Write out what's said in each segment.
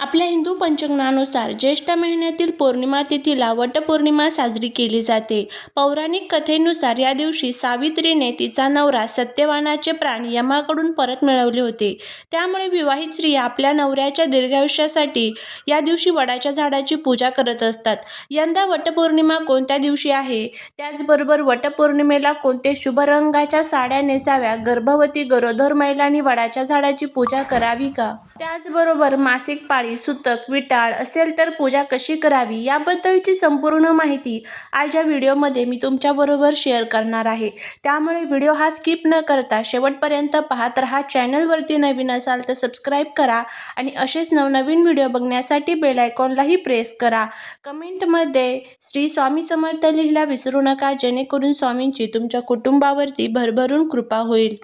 आपल्या हिंदू पंचांगानुसार ज्येष्ठ महिन्यातील पौर्णिमा तिथीला वटपौर्णिमा साजरी केली जाते. पौराणिक कथेनुसार या दिवशी सावित्रीने तिचा नवरा सत्यवानाचे प्राण यमाकडून परत मिळवले होते. त्यामुळे विवाहित स्त्रिया आपल्या नवऱ्याच्या दीर्घायुष्यासाठी या दिवशी वडाच्या झाडाची पूजा करत असतात. यंदा वटपौर्णिमा कोणत्या दिवशी आहे, त्याचबरोबर वटपौर्णिमेला कोणते शुभ रंगाच्या साड्या नेसाव्या, गर्भवती गरोदर महिलांनी वडाच्या झाडाची पूजा करावी का? त्याचबरोबर मासिक पाळी, सुतक, विटाळ असेल तर पूजा कशी करावी याबद्दलची संपूर्ण माहिती आज या व्हिडिओमध्ये मी तुमच्याबरोबर शेअर करणार आहे. त्यामुळे व्हिडिओ हा स्किप न करता शेवटपर्यंत पाहत राहा. चॅनलवरती नवीन असाल तर सबस्क्राईब करा आणि असेच नवनवीन व्हिडिओ बघण्यासाठी बेल आयकॉनलाही प्रेस करा. कमेंटमध्ये श्री स्वामी समर्थ लिहिला विसरू नका जेणेकरून स्वामींची तुमच्या कुटुंबावरती भरभरून कृपा होईल.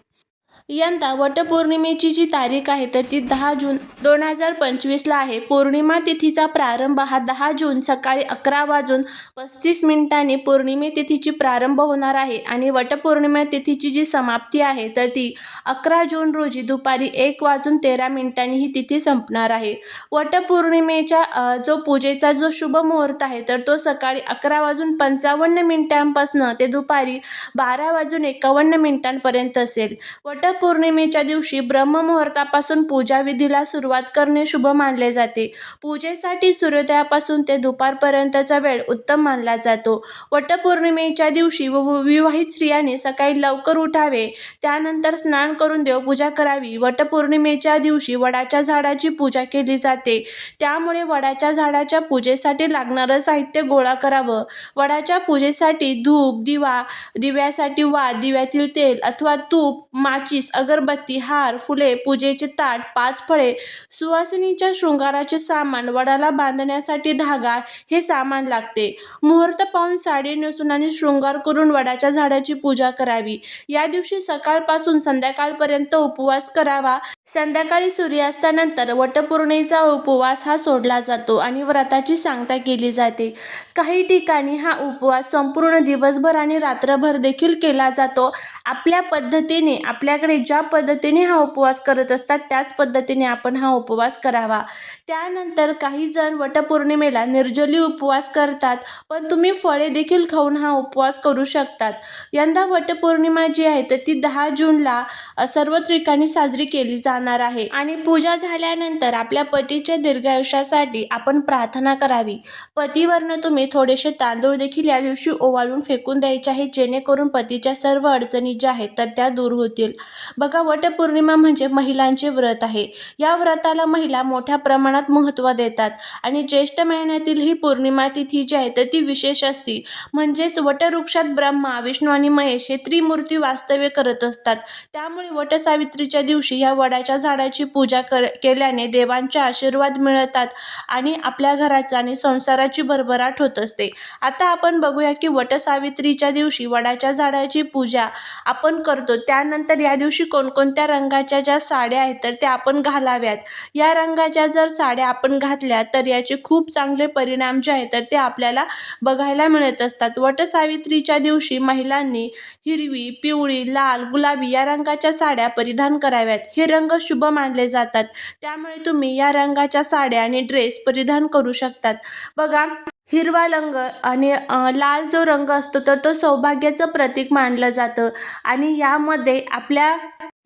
यंदा वटपौर्णिमेची जी तारीख आहे तर ती दहा जून दोन हजार पंचवीसला आहे. पौर्णिमा तिथीचा प्रारंभ हा दहा जून सकाळी अकरा वाजून पस्तीस मिनिटांनी पौर्णिमे तिथीची प्रारंभ होणार आहे आणि वटपौर्णिमा तिथीची जी समाप्ती आहे तर ती अकरा जून रोजी दुपारी एक वाजून तेरा मिनिटांनी ही तिथी संपणार आहे. वटपौर्णिमेच्या जो पूजेचा जो शुभ मुहूर्त आहे तर तो सकाळी अकरा वाजून पंचावन्न मिनिटांपासून ते दुपारी बारा वाजून एकावन्न मिनिटांपर्यंत असेल. वट वटपौर्णिमेच्या दिवशी ब्रह्ममुहूर्तापासून पूजाविधीला सुरुवात करणे शुभ मानले जाते. पूजेसाठी सूर्योदयापासून ते दुपारपर्यंतचा वेळ उत्तम मानला जातो. वटपौर्णिमेच्या दिवशी विवाहित स्त्रियांनी सकाळी लवकर उठावे, त्यानंतर स्नान करून देवपूजा करावी. वटपौर्णिमेच्या दिवशी वडाच्या झाडाची पूजा केली जाते, त्यामुळे वडाच्या झाडाच्या पूजेसाठी लागणारं साहित्य गोळा करावं. वडाच्या पूजेसाठी धूप, दिवा, दिव्यासाठी वा दिव्यातील तेल अथवा तूप, माची माचीस, अगरबत्ती, हार, फुले, पूजेचे ताट, पाच फळे, सुवासिनीच्या शृंगाराचे सामान, वडाला बांधण्यासाठी धागा हे सामान लागते. मुहूर्त पाहून साडी नेसून आणि शृंगार करून वडाच्या झाडाची पूजा करावी. या दिवशी सकाळपासून संध्याकाळपर्यंत उपवास करावा. संध्याकाळी सूर्यास्तानंतर वटपौर्णिमेचा उपवास हा सोडला जातो आणि व्रताची सांगता केली जाते. काही ठिकाणी हा उपवास संपूर्ण दिवसभर आणि रात्रभर देखील केला जातो. आपल्या पद्धतीने आपल्याकडे ज्या पद्धतीने हा उपवास करत असतात त्याच पद्धतीने आपण हा उपवास करावा. त्यानंतर काही जण वटपौर्णिमेला निर्जली उपवास करतात, पण तुम्ही फळे देखील खाऊन हा उपवास करू शकतात. यंदा वटपौर्णिमा जी आहे तर ती दहा जूनला सर्व ठिकाणी साजरी केली जाणार आहे आणि पूजा झाल्यानंतर आपल्या पतीच्या दीर्घायुष्यासाठी आपण प्रार्थना करावी. पतीवरनं तुम्ही थोडेसे तांदूळ देखील या दिवशी ओवाळून फेकून द्यायचे आहे जेणेकरून पतीच्या सर्व अडचणी ज्या आहेत तर त्या दूर होतील. बघा वटपौर्णिमा म्हणजे महिलांचे व्रत आहे. या व्रताला महिला मोठ्या प्रमाणात महत्त्व देतात आणि ज्येष्ठ महिन्यातील ही पौर्णिमा तिथी जी आहे तर ती विशेष असते. म्हणजेच वटवृक्षात ब्रह्मा, विष्णू आणि महेश हे त्रिमूर्ती वास्तव्य करत असतात. त्यामुळे वटसावित्रीच्या दिवशी या वडाच्या झाडाची पूजा केल्याने देवांचे आशीर्वाद मिळतात आणि आपल्या घराचा आणि संसाराची भरभराट होत असते. आता आपण बघूया की वटसावित्रीच्या दिवशी वडाच्या झाडाची पूजा आपण करतो, त्यानंतर या दिवशी दिवशी कोणकोणत्या रंगाच्या ज्या साड्या आहेत तर त्या आपण घालाव्यात. या रंगाच्या जर साड्या आपण घातल्या तर याचे खूप चांगले परिणाम जे आहेत तर ते आपल्याला बघायला मिळत असतात. वटसावित्रीच्या दिवशी महिलांनी हिरवी, पिवळी, लाल, गुलाबी या रंगाच्या साड्या परिधान कराव्यात. हे रंग शुभ मानले जातात, त्यामुळे तुम्ही या रंगाच्या साड्या आणि ड्रेस परिधान करू शकतात. बघा हिरवा रंग आणि लाल जो रंग असतो तर तो सौभाग्याचं प्रतीक मानलं जातं आणि यामध्ये आपल्या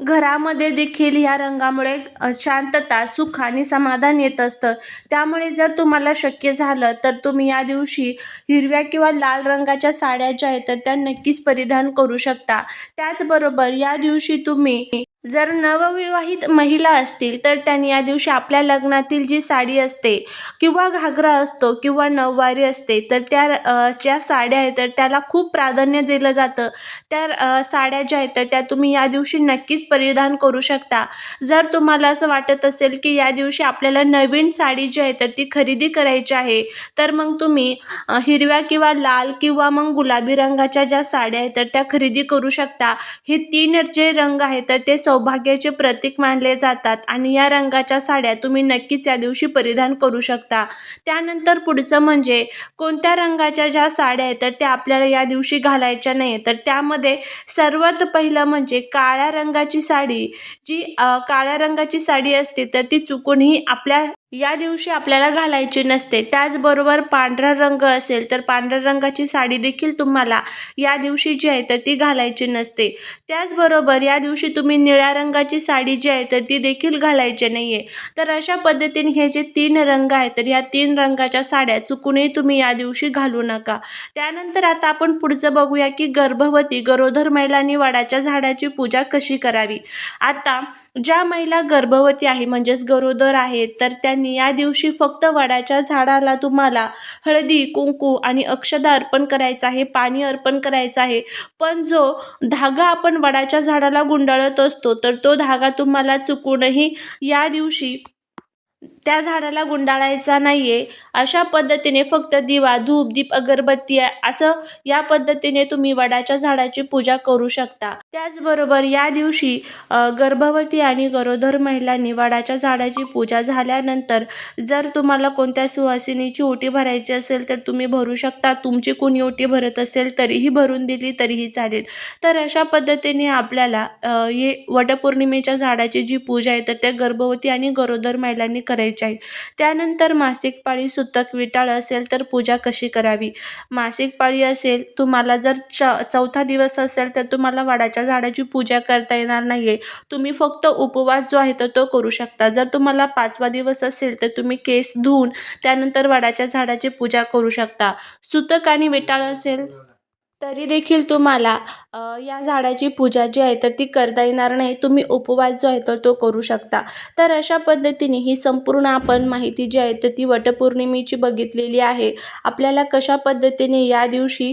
घरामध्ये देखील ह्या रंगामुळे शांतता, सुख आणि समाधान येत असतं. त्यामुळे जर तुम्हाला शक्य झालं तर तुम्ही या दिवशी हिरव्या किंवा लाल रंगाच्या साड्या ज्या आहेत तर त्या नक्कीच परिधान करू शकता. त्याचबरोबर या दिवशी तुम्ही जर नवविवाहित महिला असतील तर त्यांनी या दिवशी आपल्या लग्नातील जी साडी असते किंवा घागरा असतो किंवा नऊवारी असते तर त्या ज्या साड्या आहेत तर त्याला खूप प्राधान्य दिलं जातं. त्या साड्या ज्या आहेत तर त्या तुम्ही या दिवशी नक्कीच परिधान करू शकता. जर तुम्हाला असं वाटत असेल की या दिवशी आपल्याला नवीन साडी जी आहे तर ती खरेदी करायची आहे, तर मग तुम्ही हिरव्या किंवा लाल किंवा मग गुलाबी रंगाच्या ज्या साड्या आहेत तर त्या खरेदी करू शकता. हे तीन जे रंग आहेत तर ते सौभाग्याचे प्रतीक मानले जातात आणि या रंगाच्या साड्या तुम्ही नक्कीच या दिवशी परिधान करू शकता. त्यानंतर पुढचं म्हणजे कोणत्या रंगाच्या ज्या साड्या आहेत तर त्या आपल्याला या दिवशी घालायच्या नाही तर त्यामध्ये सर्वात पहिलं म्हणजे काळ्या रंगाची साडी. जी काळ्या रंगाची साडी असते तर ती चुकूनही आपल्या या दिवशी आपल्याला घालायची नसते. त्याचबरोबर पांढरा रंग असेल तर पांढऱ्या रंगाची साडी देखील तुम्हाला या दिवशी जी आहे तर ती घालायची नसते. त्याचबरोबर या दिवशी तुम्ही निळ्या रंगाची साडी जी आहे तर ती देखील घालायची नाही आहे तर अशा पद्धतीने हे जे तीन रंग आहेत तर ह्या तीन रंगाच्या साड्या चुकूनही तुम्ही या दिवशी घालू नका. त्यानंतर आता आपण पुढचं बघूया की गर्भवती गरोदर महिलांनी वडाच्या झाडाची पूजा कशी करावी. आता ज्या महिला गर्भवती आहे म्हणजेच गरोदर आहेत तर त्या त्यांनी या दिवशी फक्त वडाच्या झाडाला तुम्हाला हळदी कुंकू आणि अक्षदा अर्पण करायचं आहे पाणी अर्पण करायचं आहे. पण जो धागा आपण वडाच्या झाडाला गुंडाळत असतो तर तो धागा तुम्हाला चुकूनही या दिवशी त्या झाडाला गुंडाळायचा नाही आहे अशा पद्धतीने फक्त दिवा धूप दीप अगरबत्ती असं या पद्धतीने तुम्ही वडाच्या झाडाची पूजा करू शकता. त्याचबरोबर या दिवशी गर्भवती आणि गरोदर महिलांनी वडाच्या झाडाची पूजा झाल्यानंतर जर तुम्हाला कोणत्या सुवासिनीची ओटी भरायची असेल तर तुम्ही भरू शकता. तुमची कोणी ओटी भरत असेल तरीही भरून दिली तरीही चालेल. तर अशा पद्धतीने आपल्याला हे वटपौर्णिमेच्या झाडाची जी पूजा आहे तर त्या गर्भवती आणि गरोदर महिलांनी करायची बेचाळीस त्यानंतर मासिक पाळी सुतक विटाळ असेल तर पूजा कशी करावी? मासिक पाळी असेल तुम्हाला जर च चौथा दिवस असेल तर तुम्हाला वडाच्या झाडाची पूजा करता येणार नाही आहे तुम्ही फक्त उपवास जो आहे तर तो करू शकता. जर तुम्हाला पाचवा दिवस असेल तर तुम्ही केस धुवून त्यानंतर वडाच्या झाडाची पूजा करू शकता. सुतक आणि विटाळ असेल तरी देखील तुम्हाला या झाडाची पूजा जी आहे तर ती करता येणार नाही. तुम्ही उपवास जो आहे तर तो करू शकता. तर अशा पद्धतीने ही संपूर्ण आपण माहिती जी आहे तर ती वटपौर्णिमेची बघितलेली आहे. आपल्याला कशा पद्धतीने या दिवशी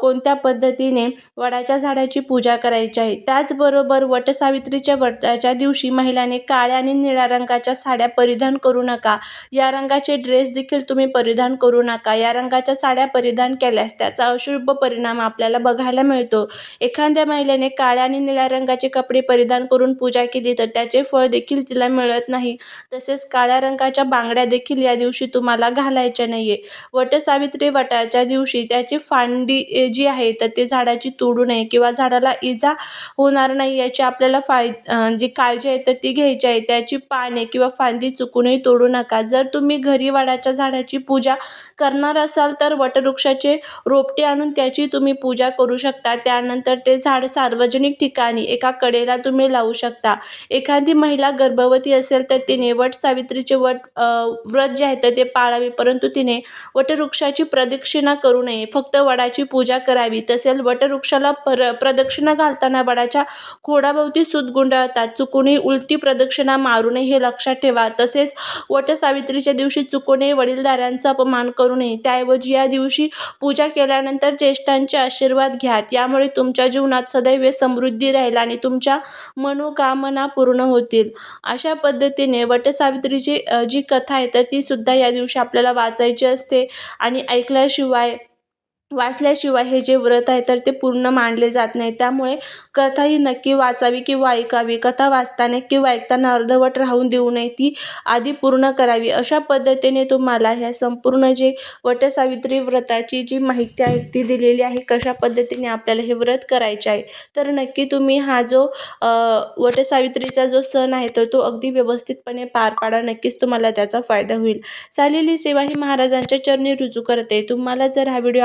कोणत्या पद्धतीने वडाच्या झाडाची पूजा करायची आहे? त्याचबरोबर वटसावित्रीच्या वटाच्या दिवशी महिलाने काळ्या आणि निळ्या रंगाच्या साड्या परिधान करू नका. या रंगाचे ड्रेस देखील तुम्ही परिधान करू नका. या रंगाच्या साड्या परिधान केल्यास त्याचा अशुभ परिणाम आपल्याला बघायला मिळतो. एखाद्या महिलेने काळ्या आणि निळ्या रंगाचे कपडे परिधान करून पूजा केली तर त्याचे फळ देखील तिला मिळत नाही. तसेच काळ्या रंगाच्या बांगड्या देखील या दिवशी तुम्हाला घालायच्या नाही आहे वटसावित्री वटाच्या दिवशी त्याची फांदी जी आहे तर ते झाडाची तोडू नये किंवा झाडाला इजा होणार नाही याची आपल्याला फाय जी काळजी आहे तर ती घ्यायची आहे. त्याची पाने किंवा फांदी चुकूनही तोडू नका. जर तुम्ही घरी वडाच्या झाडाची पूजा करणार असाल तर वटवृक्षाचे रोपटे आणून त्याची तुम्ही पूजा करू शकता. त्यानंतर ते झाड सार्वजनिक ठिकाणी एका कडेला तुम्ही लावू शकता. एखादी महिला गर्भवती असेल तर तिने वट सावित्रीचे वट व्रत जे आहे तर ते पाळावे परंतु तिने वटवृक्षाची प्रदक्षिणा करू नये. फक्त वडाची पूजा करावी. तसेच वटवृक्षाला पर प्रदक्षिणा घालताना वडाच्या खोडाभोवती सूत गुंडाळतात. चुकूनही उलटी प्रदक्षिणा मारू नये हे लक्षात ठेवा. तसेच वटसावित्रीच्या दिवशी चुकूनही वडीलधाऱ्यांचा अपमान करू नये. त्याऐवजी या दिवशी पूजा केल्यानंतर ज्येष्ठांचे आशीर्वाद घ्या. त्यामुळे तुमच्या जीवनात सदैव समृद्धी राहील आणि तुमच्या मनोकामना पूर्ण होतील. अशा पद्धतीने वटसावित्रीची जी कथा आहे तर ती सुद्धा या दिवशी आपल्याला वाचायची असते आणि ऐकल्याशिवाय वाचल्याशिवाय हे जे व्रत आहे तर ते पूर्ण मानले जात नाही. त्यामुळे कथा ही नक्की वाचावी किंवा ऐकावी. कथा वाचताना किंवा ऐकताना अर्धवट राहून देऊ नये ती आधी पूर्ण करावी. अशा पद्धतीने तुम्हाला ह्या संपूर्ण जे वटसावित्री व्रताची जी माहिती आहे ती दिलेली आहे कशा पद्धतीने आपल्याला हे व्रत करायचे आहे तर नक्की तुम्ही हा जो वटसावित्रीचा जो सण आहे तर तो अगदी व्यवस्थितपणे पार पाडा. नक्कीच तुम्हाला त्याचा फायदा होईल. चालेली सेवा ही महाराजांच्या चरणी रुजू करते. तुम्हाला जर हा व्हिडिओ